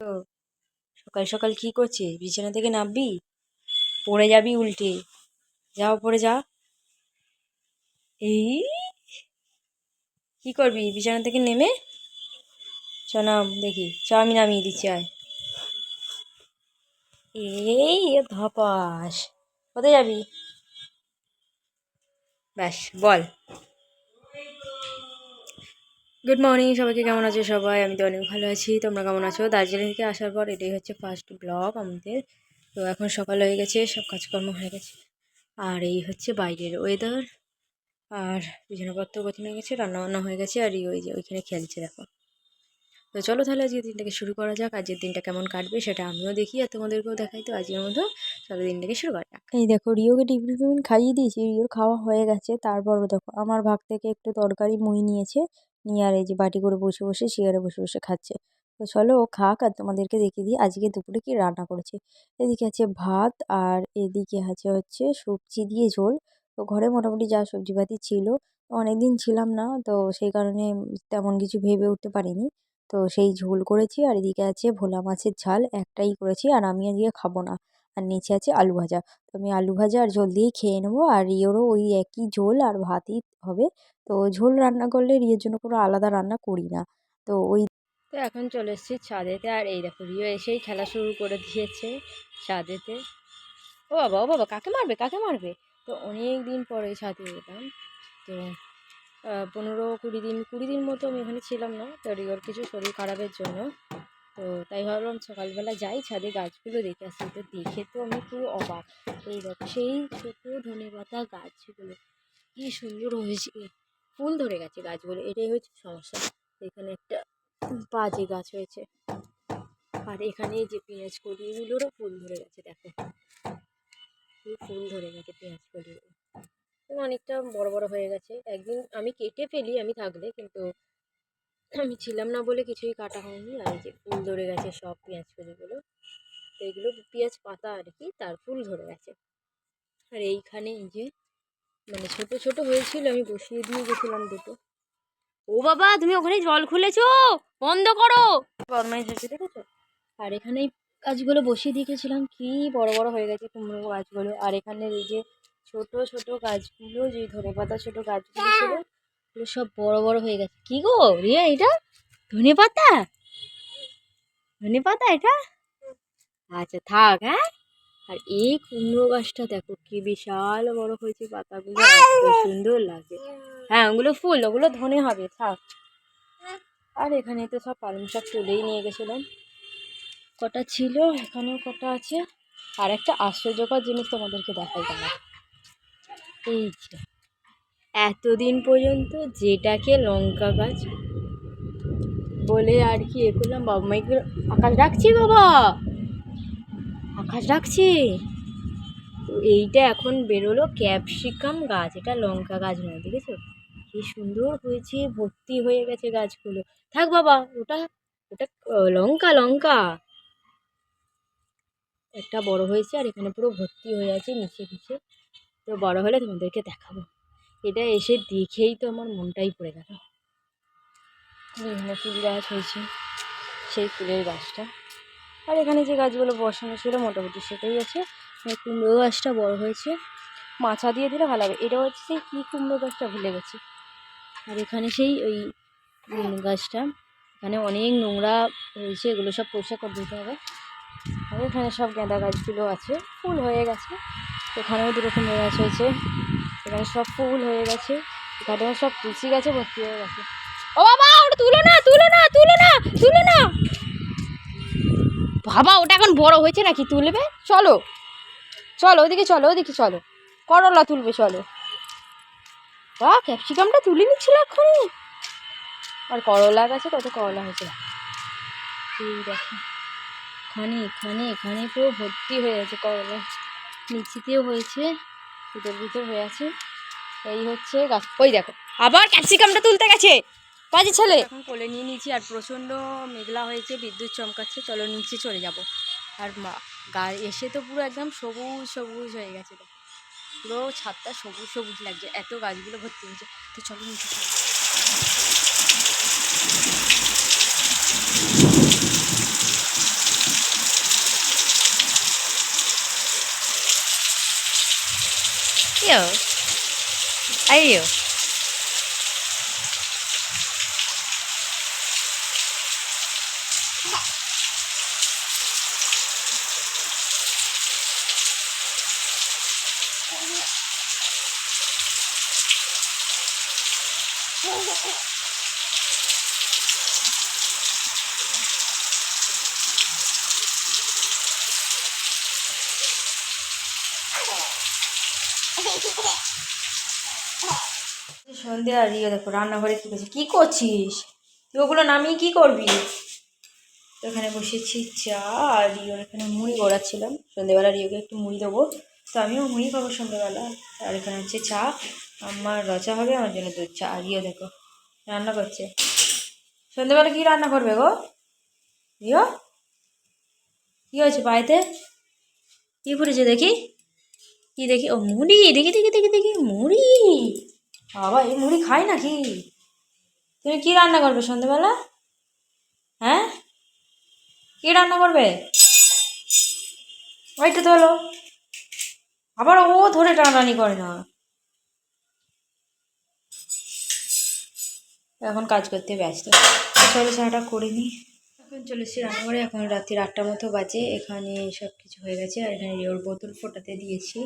তো সকাল সকাল কি করছিস? বিছানা থেকে নামবি? পড়ে যাবি উল্টে। যাও পড়ে যা। এই কি করবি? বিছানা থেকে নেমে? চ, নাম, দেখি। চ, আমি নামিয়ে দিচ্ছি, আয়। এই ধপাস। কোথায় যাবি? ব্যাস, বল। গুড মর্নিং সবাইকে কেমন আছো সবাই? আমি তো অনেক ভালো আছি। তোমরা কেমন আছো? দার্জিলিং থেকে আসার পর এটাই হচ্ছে ফার্স্ট ব্লগ আমাদের। তো এখন সকাল হয়ে গেছে, সব কাজকর্ম হয়ে গেছে। আর এই হচ্ছে বাইরের ওয়েদার আর বিছানাপত্র গোছানো হয়ে গেছে, রান্নাবান্না হয়ে গেছে, আর ওই যে ওইখানে খেলছে দেখো। তো চলো তাহলে আজকের দিনটাকে শুরু করা যাক। আজকের দিনটা কেমন কাটবে সেটা আমিও দেখি আর তোমাদেরকেও দেখাই। তো আজকের মতো চলো দিনটাকে শুরু করা যাক। এই দেখো, রিওকে টিফিন খাইয়ে দিয়েছি। রিওর খাওয়া হয়ে গেছে। তারপরও দেখো, আমার ভাগ থেকে একটু তরকারি মুই নিয়েছে। নিয়ে আর এই যে বাটি করে বসে বসে চেয়ারে বসে বসে খাচ্ছে। তো চলো ও খাক আর তোমাদেরকে দেখিয়ে দিই আজকে দুপুরে কি রান্না করেছে। এদিকে আছে ভাত আর এদিকে আছে হচ্ছে সবজি দিয়ে ঝোল। তো ঘরে মোটামুটি যা সবজিপাতি ছিল, অনেকদিন ছিলাম না, তো সেই কারণে তেমন কিছু ভেবে উঠতে পারিনি। তো সেই ঝোল করেছি আর এদিকে আছে ভোলা মাছের ঝাল, একটাই করেছি আর আমি আজকে খাব না। আর নিচে আছে আলু ভাজা। তো আমি আলু ভাজা আর ঝোল দিয়েই খেয়ে নেব। আর রিওরও ওই একই ঝোল আর ভাতই হবে। তো ঝোল রান্না করলে রিওর জন্য কোনো আলাদা রান্না করি না। তো ওই তো এখন চলে এসেছি ছাদেতে। আর এই দেখো, রিও এসেই খেলা শুরু করে দিয়েছে ছাদেতে। ও বাবা ও বাবা, কাকে মারবে কাকে মারবে? তো অনেক দিন পরে ছাদে যেতাম তো পনেরো কুড়ি দিন কুড়ি দিন মতো আমি এখানে ছিলাম না। তো রিওর কিছু শরীর খারাপের জন্য। তো তাই ভাবলাম সকালবেলা যাই ছাদে গাছগুলো দেখে আসি। তো দেখে তো আমি পুরো অবাক। এই সেই ছোটো ধনে পাতা গাছগুলো, কি সুন্দর হয়েছে। ফুল ধরে গেছে গাছগুলো, এটাই হচ্ছে সমস্যা। এখানে একটা বাজে গাছ হয়েছে। আর এখানে যে পেঁয়াজ কলি এগুলোরও ফুল ধরে গেছে, দেখো। ফুল ধরে গেছে পেঁয়াজ কলিগুলো। অনেকটা বড় বড় হয়ে গেছে। একদিন আমি কেটে ফেলি, আমি থাকলে, কিন্তু আমি ছিলাম না বলে কিছুই কাটা হয়নি। আর যে ফুল ধরে গেছে, সব পেঁয়াজ কলিগুলো তো এগুলো পেঁয়াজ পাতা আর কি, তার ফুল ধরে গেছে। আর এইখানে এই যে মানে ছোট ছোট হয়েছিল, আমি বসিয়ে দিয়ে গেছিলাম দুটো। ও বাবা, তুমি ওখানে জল খুলেছো? বন্ধ করো! হয়েছে দেখেছ আর এখানে গাছগুলো বসিয়ে দিয়ে গেছিলাম, কি বড় বড় হয়ে গেছে কুমড়ো গাছগুলো। আর এখানে এই যে ছোট ছোট গাছগুলো যে ধনে পাতা ছোট গাছগুলো ছিল এগুলো সব বড় বড় হয়ে গেছে। কি গো, রিয়া, এটা? ধনে পাতা? ধনে পাতা এটা? আচ্ছা থাক হ্যাঁ? আর এই কুমড়ো গাছটা দেখো, কি বিশাল বড় হয়েছে পাতাগুলো সুন্দর লাগে হ্যাঁ ওগুলো ফুল, ওগুলো ধনে হবে, থাক। আর এখানে তো সব পালং শাক তুলেই নিয়ে গেছিলাম। কটা ছিল? এখানেও কটা আছে। আর একটা আশ্চর্যকর জিনিস তোমাদেরকে দেখাই কেন এই যে। এতদিন পর্যন্ত যেটাকে লঙ্কা গাছ বলে আর কি এ করলাম। বাবা মাইকে আকাশ ডাকছি বাবা। আকাশ ডাকছি তো এইটা এখন বেরোলো ক্যাপসিকাম গাছ। এটা লঙ্কা গাছ নয়, দেখেছ? কি সুন্দর হয়েছে, ভর্তি হয়ে গেছে গাছগুলো। থাক বাবা, ওটা ওটা লঙ্কা লঙ্কা। একটা বড় হয়েছে আর এখানে পুরো ভর্তি হয়ে আছে নিচে নিচে। তো বড় হলে তোমাদেরকে দেখাবো। এটা এসে দেখেই তো আমার মনটাই পড়ে গেল। বিভিন্ন ফুল গাছ হয়েছে, সেই ফুলের গাছটা। আর এখানে যে গাছগুলো বসানো ছিল মোটামুটি সেটাই আছে। কুমড়ো গাছটা বড় হয়েছে, মাছা দিয়ে দিলে ভালো হবে। এটা হচ্ছে সেই কী কুমড়ো গাছটা ভুলে গেছি। আর এখানে সেই ওই গাছটা, এখানে অনেক নোংরা হয়েছে, এগুলো সব পরিষ্কার করে দিতে হবে। আর এখানে সব গাঁদা গাছগুলো আছে, ফুল হয়ে গেছে। এখানেও দু রকমের গাছ হয়েছে। এখানে সব ফুল হয়ে গেছে। এখানেও সব তুলসী গাছে ভর্তি হয়ে গেছে। ও বাবা, ওটা তুলো না তুলো না তুলো না তুলো না। বাবা, ওটা এখন বড় হয়েছে নাকি? তুলবে? চলো। চলো, ওদিকে চলো ওদিকে চলো। করলা তুলবে, চলো। বা ক্যাপসিকামটা তুলে নিচ্ছিল এখনই। আর করলা গাছে কত করলা হয়েছে। এই দেখো। এখানে এখানে এখানে পুরো ভর্তি হয়ে আছে করলা। নিচেতেও হয়েছে। ভিতর ভিতর হয়ে আছে। এই হচ্ছে গাছ, ওই দেখো, আবার ক্যাপসিকামটা তুলতে গেছে। বাজে ছেলে। এখন কোলে নিয়ে নিয়েছি, আর প্রচণ্ড মেঘলা হয়েছে, বিদ্যুৎ চমকাচ্ছে, চলো নিচে চলে যাব। আর মা, গা, এসে তো পুরো একদম সবুজ সবুজ হয়ে গেছে পুরো ছাদটা সবুজ সবুজ লাগছে, এত গাছগুলো ভর্তি হয়েছে। তো চলো নিচে চলো Aí, ó. Aí, ó. সন্ধে আর ইয়ে দেখো, রান্নাঘরে কী করছিস? কী করছিস? তুই ওগুলো নামিয়ে কী করবি? এখানে বসেছি চা, আর রিওর এখানে মুড়ি গড়াচ্ছিলাম। সন্ধেবেলা রিওকে একটু মুড়ি দেবো। তো আমিও মুড়ি খাব সন্ধেবেলা আর এখানে হচ্ছে চা। আমার রচা হবে, আমার জন্য দুধ চা। আর রিও দেখো, রান্না করছে। সন্ধেবেলা কী রান্না করবে গো? রিও? কী হয়েছে বাড়িতে? কী করেছে দেখি? কি দেখি? ও মুড়ি, দেখি দেখি দেখি দেখি, মুড়ি। বাবা, এই মুড়ি খাই নাকি? তুমি কি রান্না করবে সন্ধ্যেবেলা? হ্যাঁ? কি রান্না করবে? ওইটা তো হলো। আবার ও ধরে টানাটানি করে না। এখন কাজ করতে ব্যস্ত। চলো চাটা এখন চলে এসেছি রান্নাঘরে। এখন রাত্রির আটটা মতো বাজে। এখানে সব কিছু হয়ে গেছে। আর এখানে রিওর বোতল ফোটাতে দিয়েছি।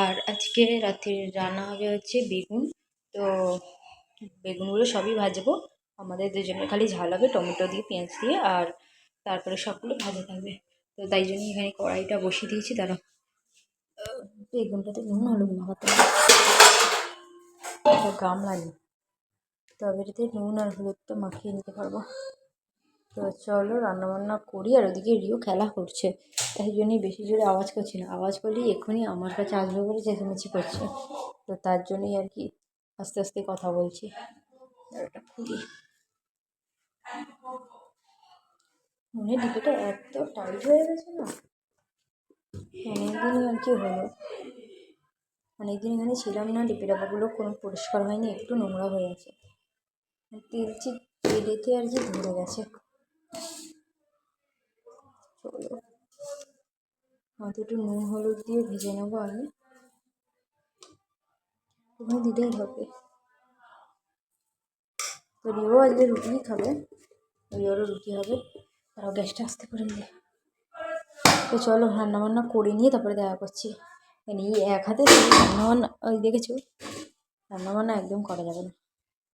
আর আজকে রাত্রির রান্না হবে হচ্ছে বেগুন। তো বেগুনগুলো সবই ভাজবো। আমাদের দুজনের খালি ঝাল হবে টমেটো দিয়ে, পেঁয়াজ দিয়ে আর তারপরে সবগুলো ভাজা থাকবে। তো তাই জন্যই এখানে কড়াইটা বসিয়ে দিয়েছি তারা বেগুনটাতে নুন, হলুদ মাখাতে গামলা নেই। তবে এটাতে নুন আর হলুদটা মাখিয়ে নিতে পারব। তো চলো রান্নাবান্না করি, আর ওদিকে রিও খেলা করছে। তাই জন্যই বেশি জোরে আওয়াজ করছি না। আওয়াজ করলেই এক্ষুনি আমার কাছে আসবে বলে চেঁচামেচি করছে। তো তার জন্যই আর কি আস্তে আস্তে কথা বলছি। মনে ডিপেটা এত টাইট হয়ে গেছে না? অনেকদিনই আর কি হলো। অনেকদিন এখানে ছিলাম না ডিপি ডাবাগুলো কোনো পরিষ্কার হয়নি, একটু নোংরা হয়ে আছে। তেলচি তেলেতে আর কি ধরে গেছে চলো একটু নুন, হলুদ দিয়ে ভেজে নেব আমি। ওখানে দিতেই হবে। তো রিও আজকে রুটিই খাবে। রিওরও রুটি হবে। তারাও গ্যাসটা আস্তে করে নিয়ে। তো চলো রান্না বান্না করে নিয়ে তারপরে দেখা করছি। মানে এই এক হাতে রান্না বান্না ওই দেখেছ? রান্না বান্না একদম করা যাবে না।